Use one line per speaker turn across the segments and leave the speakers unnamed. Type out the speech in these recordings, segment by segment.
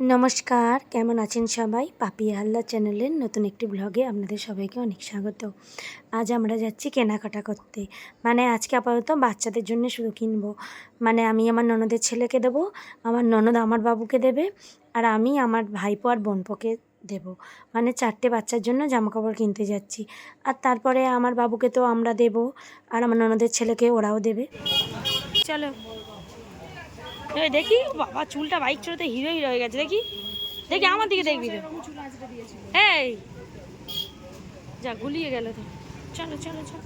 নমস্কার, কেমন আছেন সবাই? পাপি হাল্লা চ্যানেলের নতুন একটি ব্লগে আপনাদের সবাইকে অনেক স্বাগত। আজ আমরা যাচ্ছি কেনাকাটা করতে। মানে আজকে আপাতত বাচ্চাদের জন্য শুধু কিনবো। মানে আমি আমার ননদের ছেলেকে দেবো, আমার ননদ আমার বাবুকে দেবে, আর আমি আমার ভাইপো আর বোনপোকে দেব। মানে চারটে বাচ্চার জন্য জামাকাপড় কিনতে যাচ্ছি। আর তারপরে আমার বাবুকে তো আমরা দেব, আর আমার ননদের ছেলেকে ওরাও দেবে। চলো। দেখি বাবা চুলটা বাইক চড়তে হিরো হিরো হয়ে গেছে দেখি। দেখি আমার দিকে দেখবি এই যা গুলিয়ে গেল তো। চলো চলো চলো।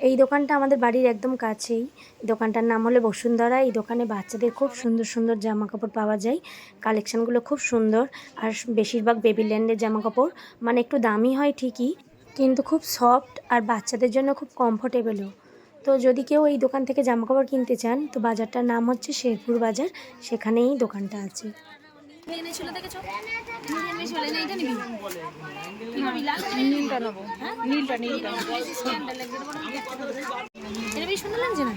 এই দোকানটা আমাদের বাড়ির একদম কাছেই। দোকানটার নাম হলো বসুন্ধরা। এই দোকানে বাচ্চাদের খুব সুন্দর সুন্দর জামা কাপড় পাওয়া যায়। কালেকশানগুলো খুব সুন্দর। আর বেশিরভাগ বেবি ল্যান্ডের জামা কাপড় মানে একটু দামি হয় ঠিকই কিন্তু খুব সফট আর বাচ্চাদের জন্য খুব কমফোর্টেবলও তো যদি কেউ এই দোকান থেকে জামাকাপড় কিনতে চান তো বাজারটার নাম হচ্ছে শেরপুর বাজার। সেখানেই দোকানটা আছে।
সুন্দর লাগছে না?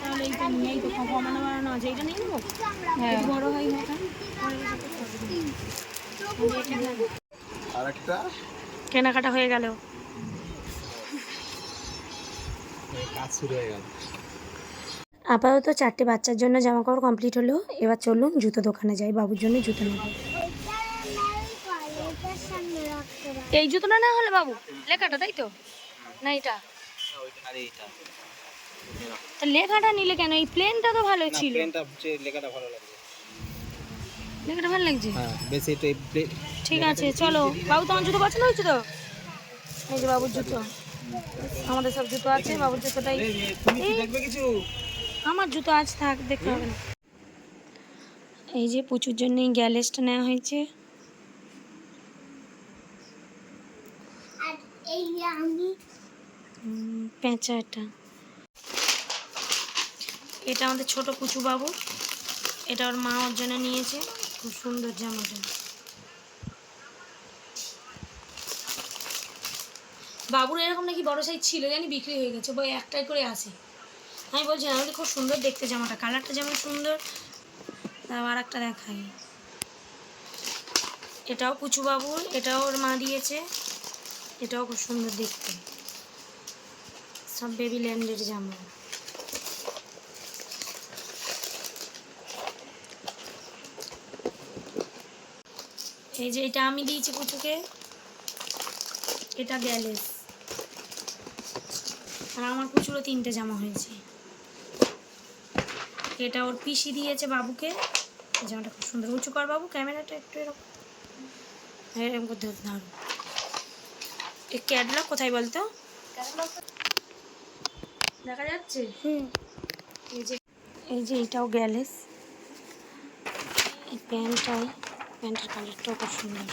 তাহলে এইটা তো কমানো বাড়ানো এইটা নিয়ে নেব? বড় হয়
কেনাকাটা হয়ে গেল।
কাজ শুরু হয়ে গেল
আপাতত চারটে বাচ্চার জন্য জামা কাপড় কমপ্লিট হলো। এবার চলুন জুতো দোকানে যাই। বাবুর জন্য জুতো নেব। এই জুতোটা না হলে বাবু? লেখাটা তাই তো? না এটা? লেখাটা নিলে কেন? এই প্লেনটা তো ভালো ছিল।
লেখাটা ভালো লাগছে।
লেখাটা ভালো লাগছে?
হ্যাঁ বেশি এটা
ঠিক আছে চলো। বাবু তোমার জুতো পছন্দ হয়েছে তো? এই যে বাবুর জুতো। আমাদের সব জুতো আছে বাবুর জুতোটাই
তুমি কি দেখবে কিছু?
আমার জুতো আজ থাক দেখতে হবে না। এই যে পুচুর জন্য এই গ্যালেসটা নেওয়া হয়েছে। উম, পেঁচা এটা এটা আমাদের ছোট পুচু বাবু এটা ওর মা ওর জন্য নিয়েছে। খুব সুন্দর জামাটা বাবুর এরকম নাকি বড় সাইজ ছিল, জানি বিক্রি হয়ে গেছে, বই একটাই করে আসে আমি বলছি, আমাদের খুব সুন্দর দেখতে জামাটা কালারটা যেমন সুন্দর আর একটা দেখাই। এটাও কুচু বাবুর, এটাও ওর মা দিয়েছে, এটাও খুব সুন্দর দেখতে। সব বেবি ল্যান্ডের জামা। এই যে এটা আমি দিয়েছি কুচুকে, এটা গ্যালেস। আর আমার প্রচুরও তিনটে জামা হয়েছে। এটা ওর পিসি দিয়েছে বাবুকে। জামাটা খুব সুন্দর। উঁচু কর বাবু ক্যামেরাটা একটু এরকম। হ্যাঁ, এরকম করতে হতে ধরো এই ক্যাটলগ কোথায় বলতো? দেখা যাচ্ছে? এই যে এই যে এটাও গ্যালেস। এই প্যান্টটাই। প্যান্টের কালারটাও খুব সুন্দর।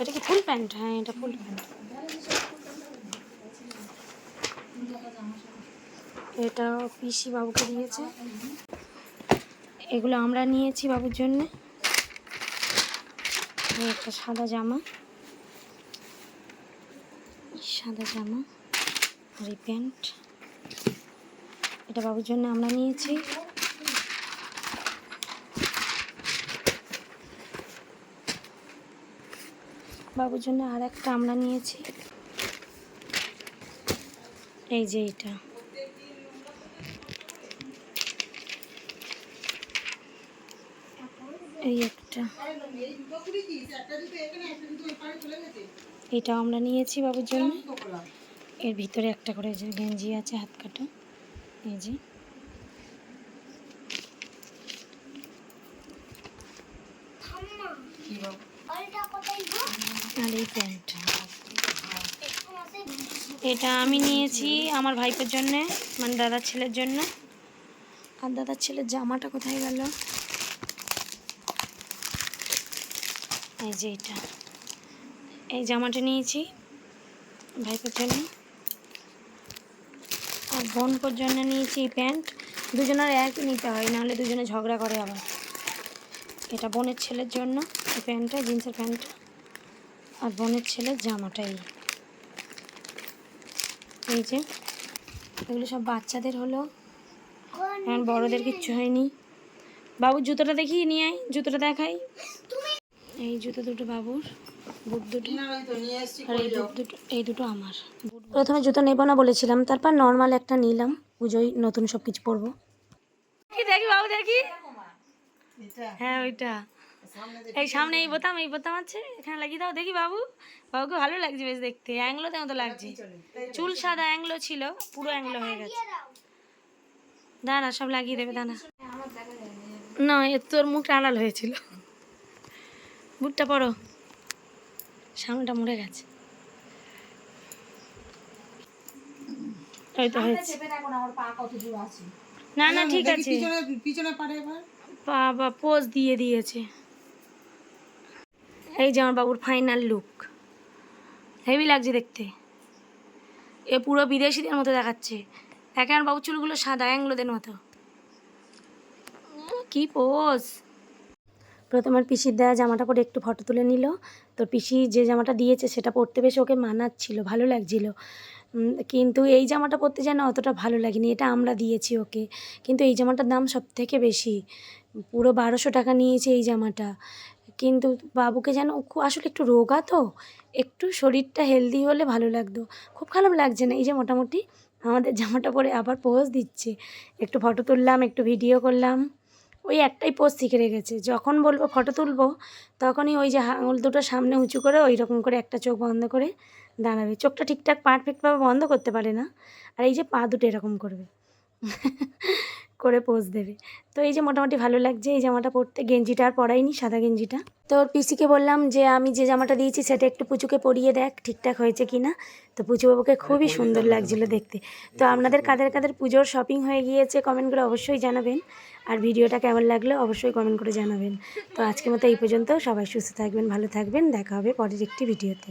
এটা কি ফুল প্যান্ট? হ্যাঁ এটা ফুল প্যান্ট। এটা পিসি বাবুকে দিয়েছে। এগুলো আমরা নিয়েছি বাবুর জন্যে। একটা সাদা জামা। সাদা জামা আর এই প্যান্ট। এটা বাবুর জন্য আমরা নিয়েছি। বাবুর জন্য আর একটা আমরা নিয়েছি। এই যে এটা। এই একটা। এটা আমরা নিয়েছি বাবুর জন্য। এর ভিতরে একটা করে যে গেঞ্জি আছে হাত কাটা। এই যে। আর এই প্যান্ট এটা আমি নিয়েছি আমার ভাইপোর জন্যে মানে দাদার ছেলের জন্য। আর দাদার ছেলের জামাটা কোথায় গেল? এই যে এটা। এই জামাটা নিয়েছি ভাইপোর জন্য। আর বোনপোর জন্য নিয়েছি এই প্যান্ট। দুজনের একই নিতে হয়, নাহলে দুজনে ঝগড়া করে আবার। এটা বোনের ছেলের জন্য এই প্যান্টটা, জিন্সের প্যান্টটা। আর বোনের ছেলের জামাটাই এই যে, এগুলো সব বাচ্চাদের হলো। এখন বড়দের কিচ্ছু হয়নি। বাবুর জুতোটা দেখি, নিয়ে আয়, জুতোটা দেখাই। এই জুতো দুটো বাবুর, বুট দুটো। আর এই বুট দুটো, এই দুটো আমার। প্রথমে জুতো নেব না বলেছিলাম, তারপর নর্মাল একটা নিলাম। পুজোয় নতুন সব কিছু পরবো দেখি, বাবু, দেখি। হ্যাঁ ওইটা। এই সামনে এই বোতাম এই বোতাম আছে এখানে লাগিয়ে দাও দেখি বাবু। বাবুকে ভালো লাগছে বেশ দেখতে অ্যাংলোতে মতো লাগছে। চুল সাদা অ্যাংলো ছিল পুরো অ্যাংলো হয়ে গেছে। দাঁড়া সব লাগিয়ে দেবে দাঁড়া। না এ তোর মুখটা আড়াল হয়েছিল। বুটটা পড়ো সামনেটা মরে গেছে। ওই তো হয়েছে। না না ঠিক আছে। পিছনে পিছনে বাবা পোজ দিয়ে দিয়েছে। এই যে আমার বাবুর ফাইনাল লুক হেভি লাগছে দেখতে। এ পুরো বিদেশিদের মতো দেখাচ্ছে। একে আমার বাবুর চুলগুলো সাদা, অ্যাংলোদের মতো। কি পোজ প্রথমে আর পিসির দেওয়া জামাটা পরে একটু ফটো তুলে নিল। তো পিসি যে জামাটা দিয়েছে সেটা পরতে বেশ ওকে মানাচ্ছিল, ভালো লাগছিল। কিন্তু এই জামাটা পরতে যেন অতটা ভালো লাগেনি, এটা আমরা দিয়েছি ওকে। কিন্তু এই জামাটার দাম সব থেকে বেশি। পুরো বারোশো টাকা নিয়েছে এই জামাটা। কিন্তু বাবুকে যেন আসলে একটু রোগা তো একটু শরীরটা হেলদি হলে ভালো লাগতো। খুব খারাপ লাগছে না, এই যে মোটামুটি আমাদের জামাটা পরে আবার পোজ দিচ্ছে। একটু ফটো তুললাম, একটু ভিডিও করলাম। ওই একটাই পোজ শিখে রেখেছে। যখন বলব ফটো তুলবো, তখনই ওই যে আঙুল দুটো সামনে উঁচু করে ওই রকম করে একটা চোখ বন্ধ করে দাঁড়াবে। চোখটা ঠিকঠাক পারফেক্টভাবে বন্ধ করতে পারে না। আর এই যে পা দুটো এরকম করবে। করে পোজ দেবে। তো এই যে মোটামুটি ভালো লাগছে এই জামাটা পরতে গেঞ্জিটা আর পরাইনি সাদা গেঞ্জিটা। তো ওর পিসিকে বললাম যে আমি যে জামাটা দিয়েছি সেটা একটু পুচুকে পরিয়ে দেখ ঠিকঠাক হয়েছে কি না তো পুচু বাবুকে খুবই সুন্দর লাগছিল দেখতে। তো আপনাদের কাদের কাদের পুজোর শপিং হয়ে গিয়েছে কমেন্ট করে অবশ্যই জানাবেন। আর ভিডিওটা কেমন লাগল অবশ্যই কমেন্ট করে জানাবেন। তো আজকের মতো এই পর্যন্ত। সবাই সুস্থ থাকবেন ভালো থাকবেন। দেখা হবে পরের একটি ভিডিওতে।